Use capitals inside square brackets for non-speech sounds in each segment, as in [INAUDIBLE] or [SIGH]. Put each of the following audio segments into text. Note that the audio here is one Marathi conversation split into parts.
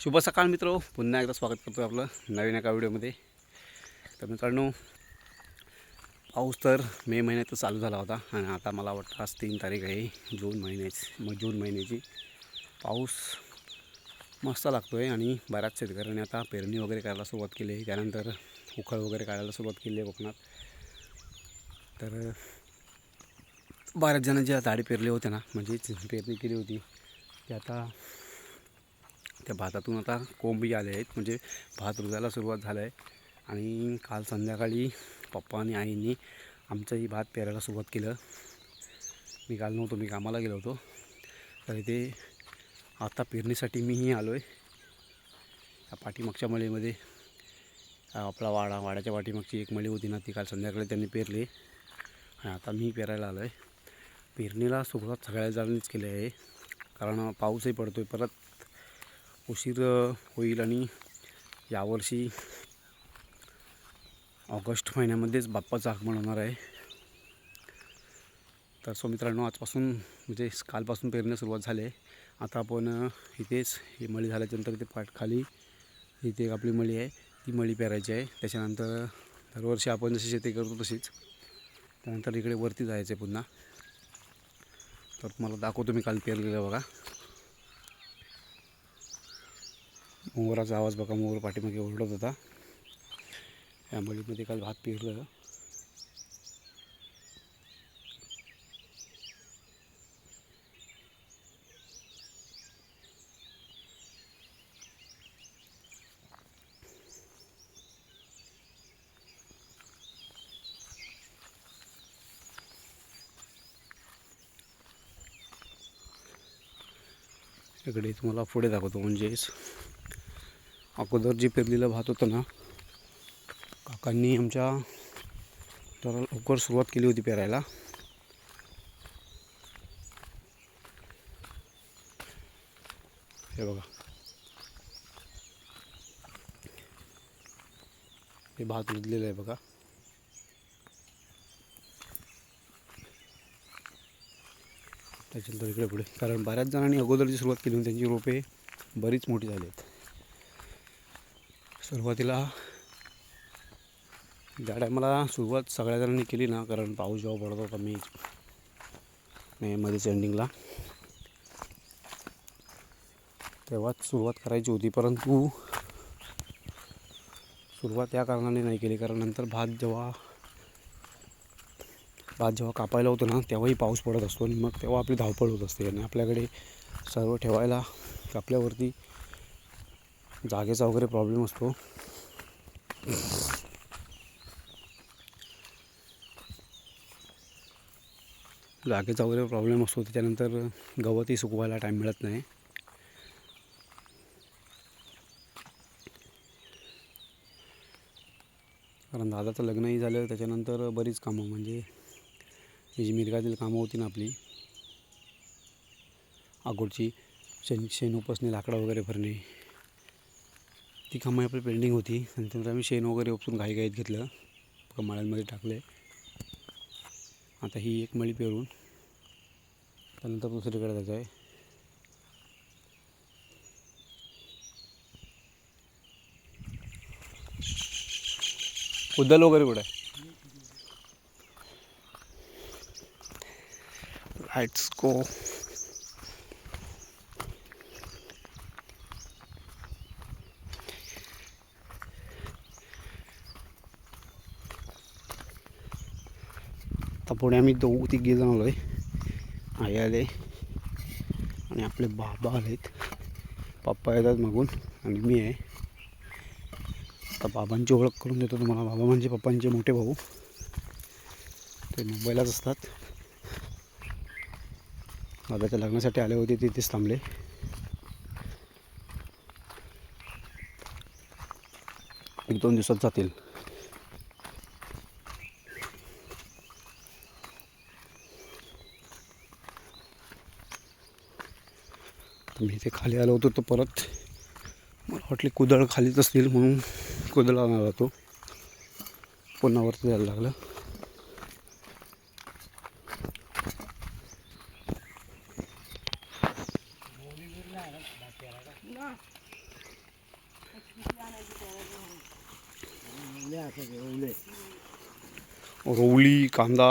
शुभ सकाळ मित्र. पुन्हा एकदा स्वागत करतो आपलं नवीन एका व्हिडिओमध्ये. तर मित्रांनो पाऊस तर मे महिन्यात चालू झाला होता आणि आता मला वाटतं आज तीन तारीख आहे जून महिन्याची मग जून महिन्याची. पाऊस मस्त लागतो आहे आणि बऱ्याच शेतकऱ्यांनी आता पेरणी वगैरे करायला सुरुवात केली आहे. त्यानंतर उखळ वगैरे काढायला सुरुवात केली आहे कोकणात. तर बऱ्याच जणांची आता झाडे पेरले होते ना म्हणजे पेरणी केली होती ते आता त्या भातातून आता कोंबी आले आहेत. म्हणजे भात रुजायला सुरुवात झाला आहे. आणि काल संध्याकाळी पप्पा आणि आईंनी आमचंही भात पेरायला सुरुवात केलं. मी काल नव्हतो मी कामाला गेलो होतो. तर इथे आता पेरणीसाठी मीही आलो आहे या पाठीमागच्या मळीमध्ये आपला वाडा वाड्याच्या पाठीमागची एक मळी होती ना ती काल संध्याकाळी त्यांनी पेरली. आणि आता मी पेरायला आलो आहे पेरणीला सुरुवात सगळ्या जणांनीच केली आहे. कारण पाऊसही पडतो आहे परत उशीर होईल आणि यावर्षी ऑगस्ट महिन्यामध्येच बाप्पाचं आगमन होणार आहे. तर सो मित्रांनो आजपासून म्हणजे कालपासून पेरणे सुरुवात झाली आहे. आता आपण इथेच ही मळी झाल्याच्यानंतर इथे पाठ खाली इथे एक आपली मळी आहे. ती मळी पेरायची आहे. त्याच्यानंतर दरवर्षी आपण जशी शेती करतो तशीच. त्यानंतर इकडे वरती जायचं आहे पुन्हा. तर तुम्हाला दाखवतो मी काल पेरलेलं बघा. मोराचा आवाज बघा मोर पाठीमागे ओरडत होता. या मळीमध्ये काल भात पेरलं. इकडे तुम्हाला पुढे दाखवतो म्हणजेच अगोदर जे पेरलेलं भात होतं ना काकांनी आमच्या जरा लवकर सुरुवात केली होती पेरायला. हे बघा. हे भात रुजलेलं आहे बघा. त्याच्यानंतर इकडे पुढे. कारण बऱ्याच जणांनी अगोदरची सुरुवात केली होती त्यांची रोपे बरीच मोठी झाली आहेत. सुरुवातीला ज्या टायमाला सुरुवात सगळ्या जणांनी केली ना कारण पाऊस जेव्हा पडत होता मे मध्येच एंडिंगला तेव्हाच सुरुवात करायची होती परंतु सुरुवात या कारणाने नाही केली कारण नंतर भात जेव्हा भात जेव्हा कापायला होतो ना तेव्हाही पाऊस पडत असतो आणि मग तेव्हा आपली धावपळ होत असते. आणि आपल्याकडे सर्व ठेवायला कापल्यावरती जागेचा वगैरे प्रॉब्लेम असतो. जागेचा वगैरे प्रॉब्लेम असतो. त्याच्यानंतर गवतही सुकवायला टाईम मिळत नाही. कारण दादाचं लग्नही झालं. त्याच्यानंतर बरीच कामं म्हणजे ही जी मिरगातील कामं होती ना आपली अगोदरची शेण शेण उपसणे लाकडं वगैरे भरणे ती कामं आपली पेंडिंग होती. आणि त्यानंतर आम्ही शेण वगैरे उपसून घाईघाईत घेतलं. कमाळ्यांमध्ये टाकले. आता ही एक मळी पेरून त्यानंतर दुसरीकडे जायचं आहे. उद्दल वगैरे कुठे आहे? Let's go. आता पुढे आम्ही दोघ तिघे जण आलो आहे आई आले. आणि आपले बाबा आलेत. पप्पा येतात मागून आणि मी आहे. आता बाबांची ओळख करून देतो तुम्हाला. बाबा म्हणजे पप्पांचे मोठे भाऊ. ते मुंबईलाच असतात. दादाच्या लग्नासाठी आले होते तिथेच थांबले. एक दोन दिवसात जातील. तर मी इथे खाली आलो होतो तर परत मला वाटले कुदळ खालीच असतील म्हणून कुदळ आणायला होतो. पुन्हा वरती जायला लागलं. रोवली कांदा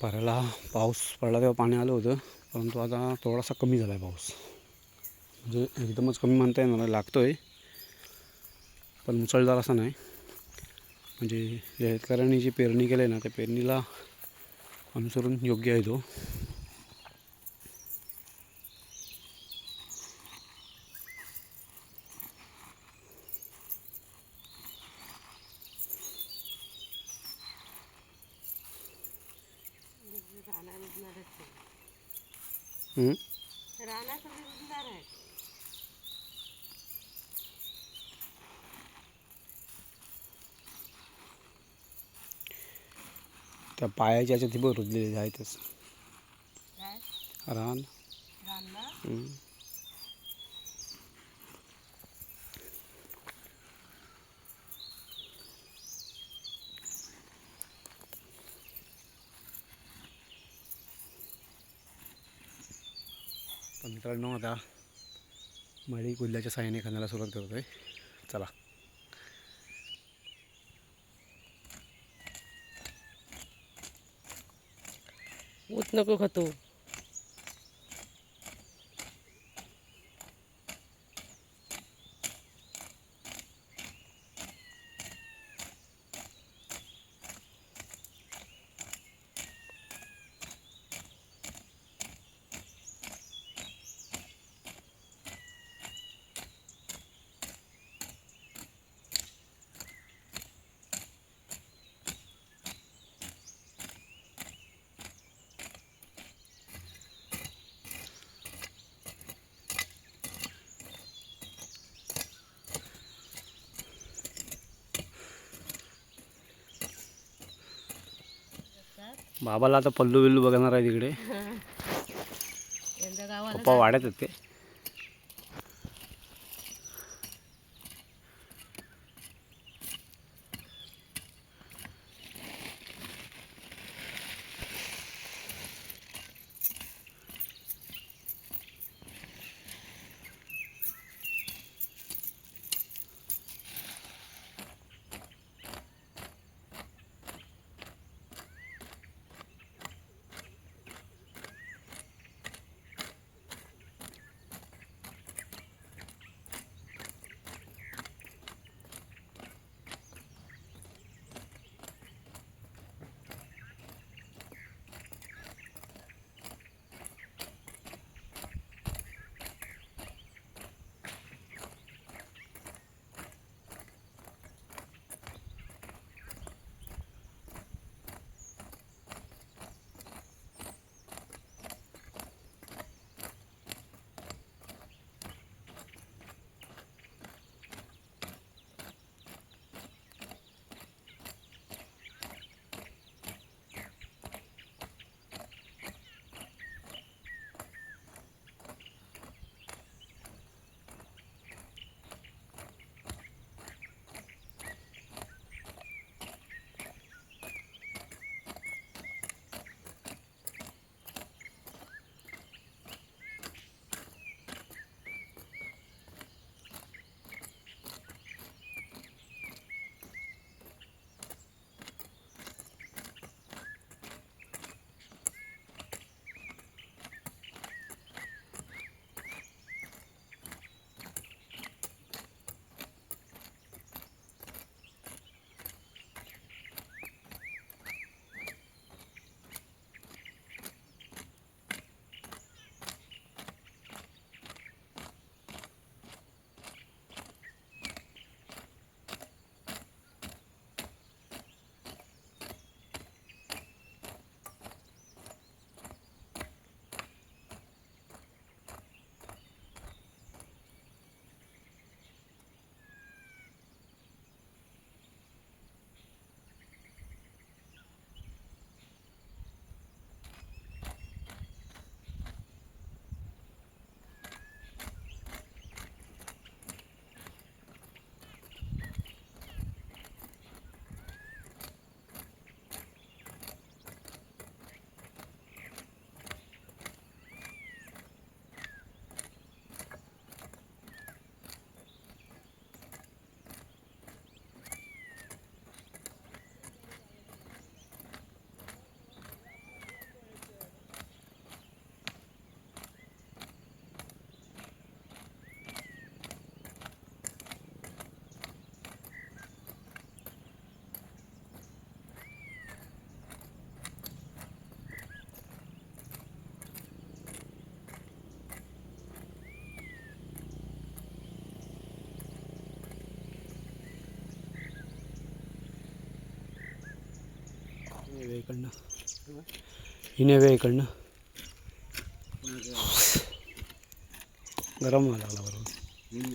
भरायला पाऊस पडला तेव्हा पाणी आलं होतं परंतु आता थोडासा कमी झाला आहे पाऊस. म्हणजे एकदमच कमी म्हणता येणार नाही, लागतो आहे पण मुसळधार असा नाही. म्हणजे शेतकऱ्यांनी जी पेरणी केली आहे ना त्या पेरणीला अनुसरून योग्य आहे तो. हम्म? त्या पायाच्या याच्यात बघ रुजलेले आहेतच रान. हम्म. मित्रांनो आता मळी कुल्ल्याच्या साह्याने खाण्याला सुरुवात करतोय. चला. ऊत नको खातो. बाबाला आता पल्लू बिल्लू बघणार आहे तिकडे [LAUGHS] पप्पा वाड्यात आहेत ही नव्हे इकडनं. गरम व्हायला लागला बरोबर.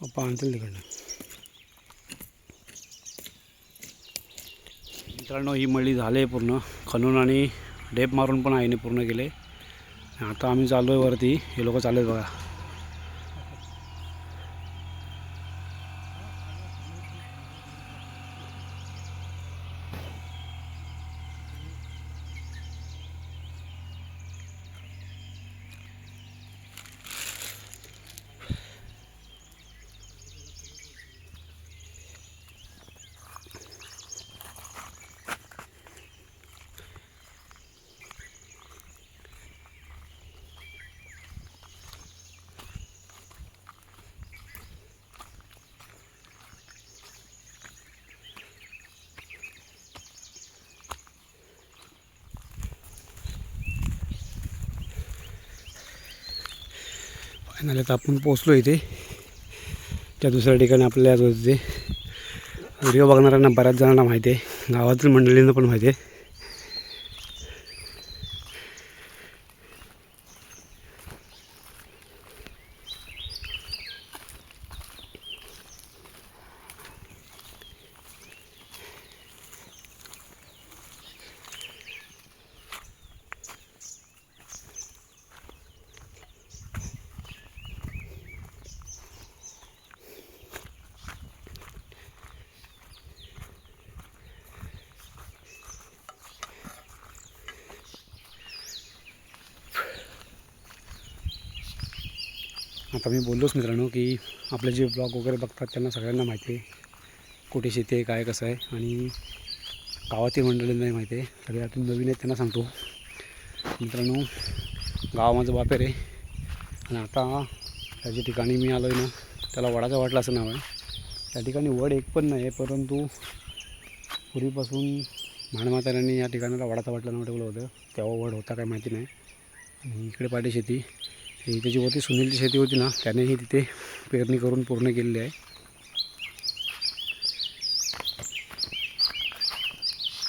पप्पा आणतील तिकडनं. मित्रांनो ही मळी झाली आहे पूर्ण. खणून आणि डेप मारून पण आईने पूर्ण केले. आता आम्ही चाललो आहे वरती. हे लोक चालले आहेत बघा. नाही तर आपण पोचलो इथे. त्या दुसऱ्या ठिकाणी आपल्याला होते व्हिडिओ बघणाऱ्यांना बऱ्याच जणांना माहिती आहे. गावातील मंडळींना पण माहिती आहे. आता मी बोललोच मित्रांनो की आपले जे ब्लॉग वगैरे बघतात त्यांना सगळ्यांना माहिती आहे कुठे शेती आहे काय कसं आहे आणि गावातील मंडळींनाही माहिती आहे. सगळे आपण नवीन आहेत त्यांना सांगतो. मित्रांनो गाव माझं बापेर आहे. आणि आता त्या ज्या ठिकाणी मी आलो आहे ना त्याला वडाचा वाटला असं नाव आहे. त्या ठिकाणी वड एक पण नाही आहे परंतु पूर्वीपासून म्हाणमाताऱ्यांनी या ठिकाणाला वडाचा वाटला नाव ठेवलं होतं. तेव्हा वड होता काय माहिती नाही. आणि इकडे पाहिजे शेती. ही त्याची होती सुनीलची शेती होती ना त्यानेही तिथे पेरणी करून पूर्ण केलेली आहे.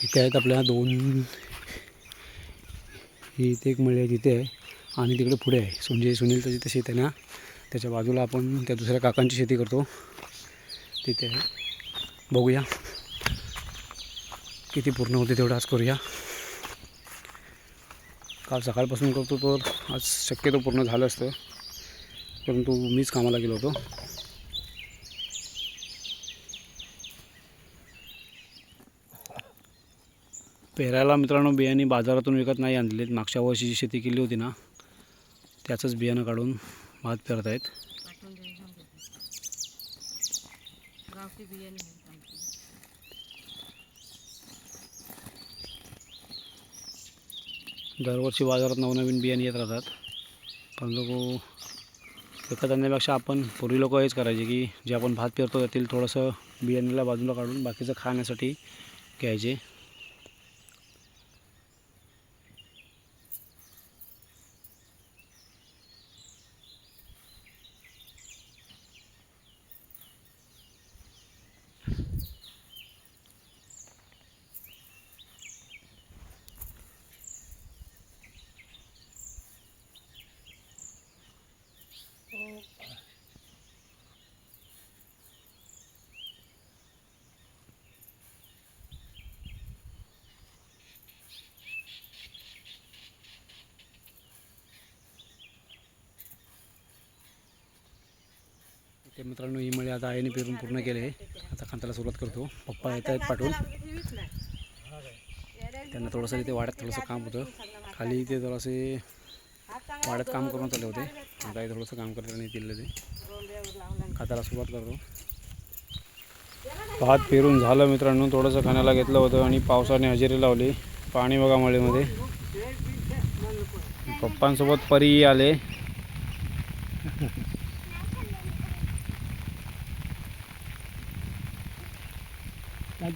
इथे आहेत आपल्या दोन ही इथे एक मळी आहे तिथे आहे आणि तिकडे पुढे आहे. म्हणजे सुनीलचं जिथे शेत आहे ना त्याच्या बाजूला आपण त्या दुसऱ्या काकांची शेती करतो. तिथे आहे. बघूया. किती पूर्ण होते तेवढं आज करूया. काल सकाळपासून करतो तर आज शक्यतो पूर्ण झालं असतं. परंतु मीच कामाला गेलो होतो. पेरायला मित्रांनो बियाणे बाजारातून विकत नाही आणलेत. मागच्या वर्षी जी शेती केली होती ना त्याचंच बियाणं काढून भात पेरत आहेत पाठवून देऊन सांगते गावठी बियाणे आहेत आमची दरवर्षी बाजारात नवनवीन बियाणे येत राहतात. पण लोक विकत आणण्यापेक्षा आपण पूर्वी लोक हेच करायचे की जे आपण भात पेरतो त्यातील थोडंसं बियाण्याला बाजूला काढून बाकीचं खाण्यासाठी घ्यायचे. ते मित्रांनो ही मळी आता आईने पेरून पूर्ण केले आता खांताला सुरुवात करतो. पप्पा येत आहेत पाठवून. त्यांना थोडंसं इथे वाड्यात थोडंसं काम होतं. खाली ते जरासे वाड्यात काम करून चालले होते. आता हे थोडंसं काम करताना दिलं ते. खाताला सुरुवात करतो. भात पेरून झालं मित्रांनो. थोडंसं खाण्याला घेतलं होतं आणि पावसाने हजेरी लावली. पाणी बघा मळीमध्ये. पप्पांसोबत परी आले.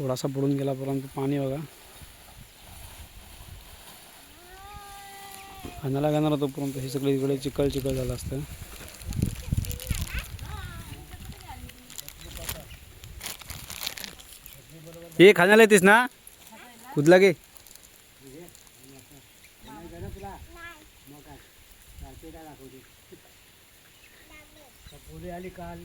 थोडासा बुडून गेला परंतु पाणी बघा. खाण्याला घेणार होतो परंतु हे सगळे इकडे चिखल चिखल झालं असतं. हे खाण्याला येतेस ना? कुदला गे? पुढे आली काल.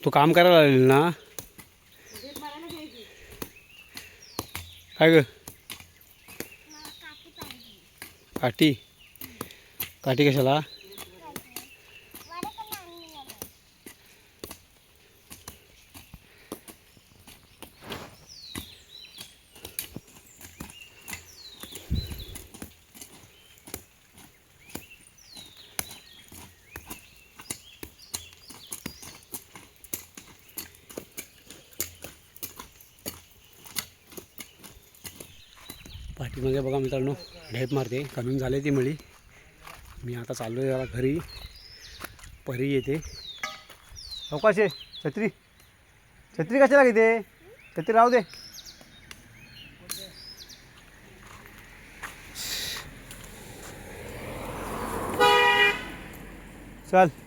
तू काम करायला आलेली ना? काय ग? काठी? काठी कशाला? पाठीमागे बघा मित्रांनो ढेप मारते. कमी झाले ती मळी. मी आता चाललो आहे जरा घरी. परी येते. अवकाश आहे. छत्री. छत्री कशाला घेते? छत्री राहू दे. चल.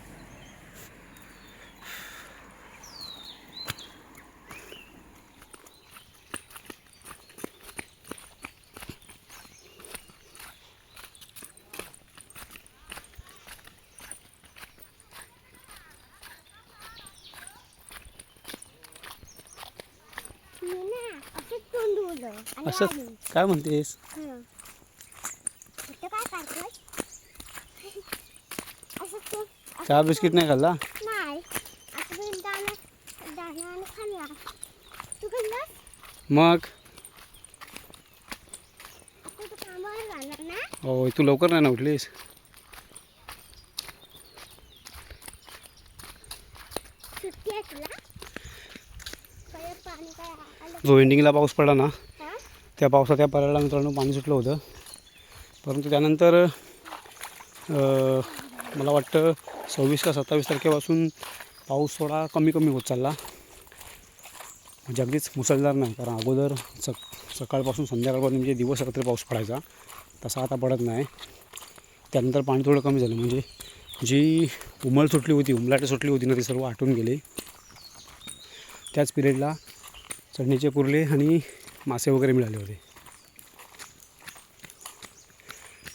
असं. काय म्हणतेस? हं. चहा बिस्किट नाही खाल्ला? मग? हो तू लवकर नाही ना उठलीस? जो एंडिंगला पाऊस पडला ना. हा त्या पावसात त्या पर्याला मित्रांनो पाणी सुटलं होतं. परंतु त्यानंतर मला वाटतं सव्वीस का सत्तावीस तारखेपासून पाऊस थोडा कमी कमी होत चालला. म्हणजे अगदीच मुसळधार नाही कारण अगोदर सक सकाळपासून संध्याकाळपर्यंत म्हणजे दिवस रात्री पाऊस पडायचा. तसा आता पडत नाही. त्यानंतर पाणी थोडं कमी झालं. म्हणजे जी उमळ सुटली होती उमलाटे सुटली होती ना ती सर्व आटून गेली. त्याच पिरियडला चढणीचे कुर्ले आणि मासे वगैरे मिळाले होते.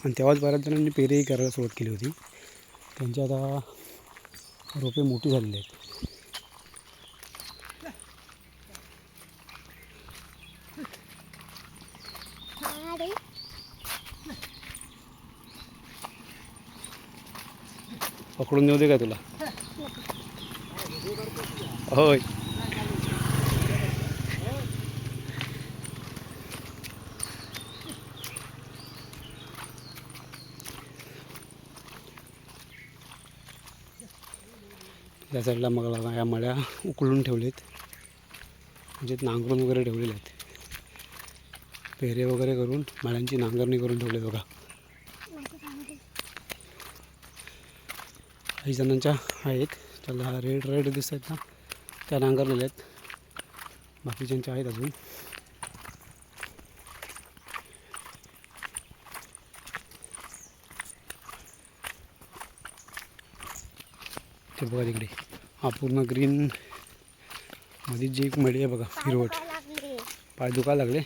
आणि तेव्हाच बऱ्याच जणांनी पेरेही करायला सुरुवात केली होती. त्यांची आता रोपे मोठी झालेली आहेत. पकडून देऊ दे का तुला? होय. या साईडला मग या मळ्या उकळून ठेवलेत. म्हणजे नांगरून वगैरे ठेवलेले आहेत. पेरे वगैरे करून मळ्यांची नांगरणी करून ठेवले बघा. काही जणांच्या आहेत. त्याला रेड रेड दिसत आहेत ना. त्या नांगरलेल्या आहेत. बाकीच्यांच्या आहेत अजून. ते बघा तिकडे. हा पूर्ण ग्रीन मध्ये जी एक मळी आहे बघा हिरवट. पाय दुखायला लागले.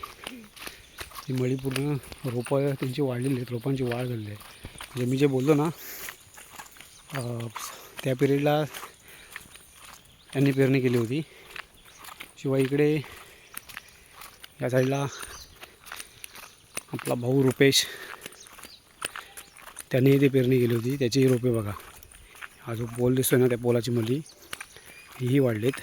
ती मळी पूर्ण रोपं त्यांची वाढलेली आहेत रोपांची वाढ झालेली आहे. म्हणजे मी जे बोललो ना त्या पिरियडला त्यांनी पेरणी केली होती. शिवाय इकडे या साईडला आपला भाऊ रुपेश त्यांनी ती पेरणी केली होती. त्याचीही रोपे बघा. हा जो पोल दिसतोय ना त्या पोलाची मुली हीही वाढलीत.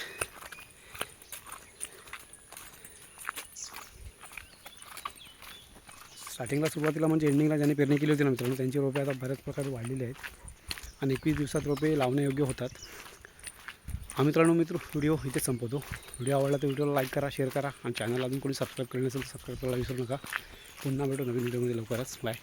स्टार्टिंगला सुरुवातीला म्हणजे एंडिंगला ज्यांनी पेरणी केली होती ना मित्रांनो त्यांची रोपे आता बऱ्याच प्रकारे वाढलेली आहेत आणि एकवीस दिवसात रोपे लावण्यायोग्य होतात. हा मित्रांनो मित्र व्हिडिओ इथे संपवतो. व्हिडिओ आवडला तर व्हिडिओला लाईक करा शेअर करा आणि चॅनल अजून कोणी सबस्क्राईब केलं नसेल तर सबस्क्राईब करायला विसरू नका. पुन्हा भेटू नवीन व्हिडिओमध्ये लवकरच. बाय